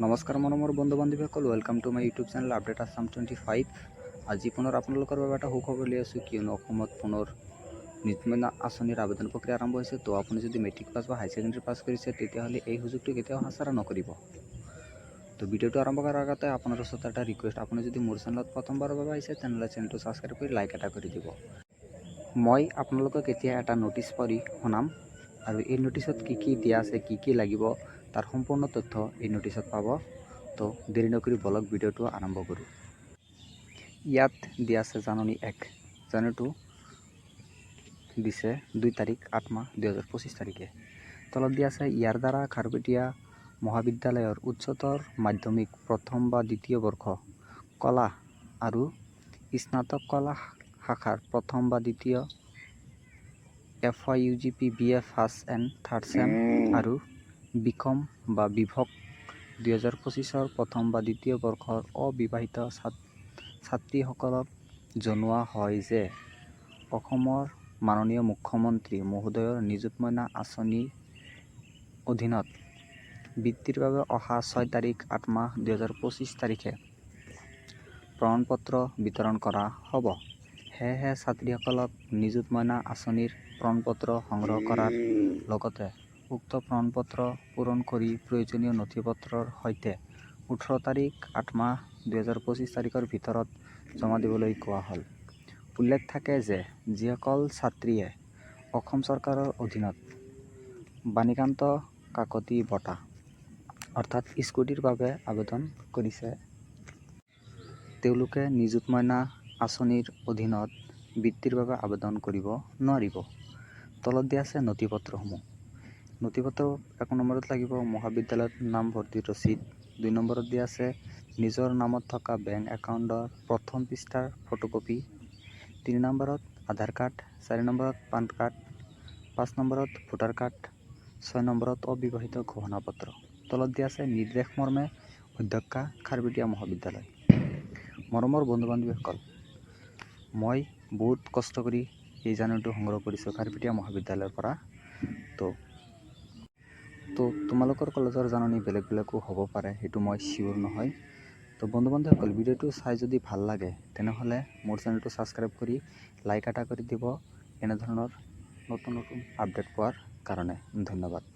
নমস্কাৰ মৰমৰ বন্ধু বান্ধৱীসকল welcome to my YouTube channel update Assam twenty five আজি পুনৰ আপোনালোকৰ বাবে এটা সুখবৰ লৈ আছোঁ, কিয়নো অসমত পুনৰ নিযুতমইনা আঁচনিৰ আবেদন প্ৰক্ৰিয়া আৰম্ভ হৈছে। তো আপুনি যদি মেট্ৰিক পাছ বা হাই ছেকেণ্ডেৰী পাছ কৰিছে, তেতিয়াহ'লে এই সুযোগটো কেতিয়াও হাতছাৰা নকৰিব। তো ভিডিঅ'টো আৰম্ভ কৰাৰ আগতে আপোনাৰ ওচৰত এটা ৰিকুৱেষ্ট আপুনি যদি মোৰ চেনেলত প্ৰথমবাৰৰ বাবে আহিছে, তেনেহ'লে চেনেলটো ছাবস্ক্ৰাইব কৰি লাইক এটা কৰি দিব। মই আপোনালোকক এতিয়া এটা ন'টিছ পঢ়ি শুনাম, আৰু এই ন'টিছত কি কি দিয়া আছে, কি কি লাগিব তাৰ সম্পূৰ্ণ তথ্য এই ন'টিছত পাব। তো দেৰি নকৰি বলক ভিডিঅ'টো আৰম্ভ কৰোঁ। ইয়াত দিয়া আছে জাননী এক, জাননীটো দিছে দুই তাৰিখ, আঠ মাহ, দুহেজাৰ পঁচিছ তাৰিখে। তলত দিয়া আছে ইয়াৰ দ্বাৰা খাৰপেটীয়া মহাবিদ্যালয়ৰ উচ্চতৰ মাধ্যমিক, প্ৰথম বা দ্বিতীয় বৰ্ষ, কলা আৰু স্নাতক কলা শাখাৰ প্ৰথম বা দ্বিতীয়, F I U G P, B A, first and third sem আৰু বিকম বা বিভক। দুহেজাৰ পঁচিছৰ প্ৰথম বা দ্বিতীয় বৰ্ষৰ অবিবাহিত ছাত, ছাত্ৰীসকলক জনোৱা হয় যে অসমৰ মাননীয় মুখ্যমন্ত্ৰী মহোদয়ৰ নিযুত মইনা আঁচনিৰ অধীনত বৃত্তিৰ বাবে অহা ছয় তাৰিখ আঠ মাহ দুহেজাৰ পঁচিছ তাৰিখে প্ৰমাণপত্ৰ বিতৰণ কৰা হ'ব। সেয়েহে ছাত্ৰীসকলক নিযুত মইনা আঁচনিৰ প্ৰমাণপত্ৰ সংগ্ৰহ কৰাৰ লগতে উক্ত প্ৰমাণপত্ৰ পূৰণ কৰি প্ৰয়োজনীয় নথিপত্ৰৰ সৈতে ওঠৰ তাৰিখ, আঠ মাহ, দুহেজাৰ পঁচিছ তাৰিখৰ ভিতৰত জমা দিবলৈ কোৱা হ'ল। উল্লেখ থাকে যে যিসকল ছাত্ৰীয়ে অসম চৰকাৰৰ অধীনত বাণীকান্ত কাকতি বঁটা, অৰ্থাৎ স্কুটিৰ বাবে আবেদন কৰিছে। তেওঁলোকে নিযুত মইনা আঁচনিৰ অধীনত বৃত্তিৰ বাবে আবেদন কৰিব নোৱাৰিব। তলত দিয়া আছে নথিপত্ৰসমূহ। নথিপত্ৰ এক নম্বৰত লাগিব, মহাবিদ্যালয়ত নামভৰ্তিৰ ৰচিদ। দুই নম্বৰত দিয়া আছে, নিজৰ নামত থকা বেংক একাউণ্টৰ প্ৰথম পৃষ্ঠাৰ ফটোকপি। তিনি নম্বৰত আধাৰ কাৰ্ড, চাৰি নম্বৰত পান কাৰ্ড, পাঁচ নম্বৰত ভোটাৰ কাৰ্ড, ছয় নম্বৰত অবিবাহিত ঘোষণা পত্ৰ তলত দিয়া আছে, নিৰ্দেশ মৰ্মে অধ্যক্ষা খাৰবেটীয়া মহাবিদ্যালয়। মৰমৰ বন্ধু বান্ধৱীসকল মই বহুত কষ্ট কৰি এই জাননীটো সংগ্ৰহ কৰিছোঁ খাৰপেটীয়া মহাবিদ্যালয়ৰ পৰা। তো তো তোমালোকৰ কলেজৰ জাননী বেলেগ বেলেগো হ'ব পাৰে, সেইটো মই চিয়'ৰ নহয়। তো বন্ধু বান্ধৱসকল ভিডিঅ'টো চাই যদি ভালো লাগে, তেনেহ'লে মোৰ চেনেলটো ছাবস্ক্ৰাইব কৰি লাইক এটা কৰি দিব, এনেধৰণৰ নতুন নতুন আপডেট পোৱাৰ কাৰণে। ধন্যবাদ।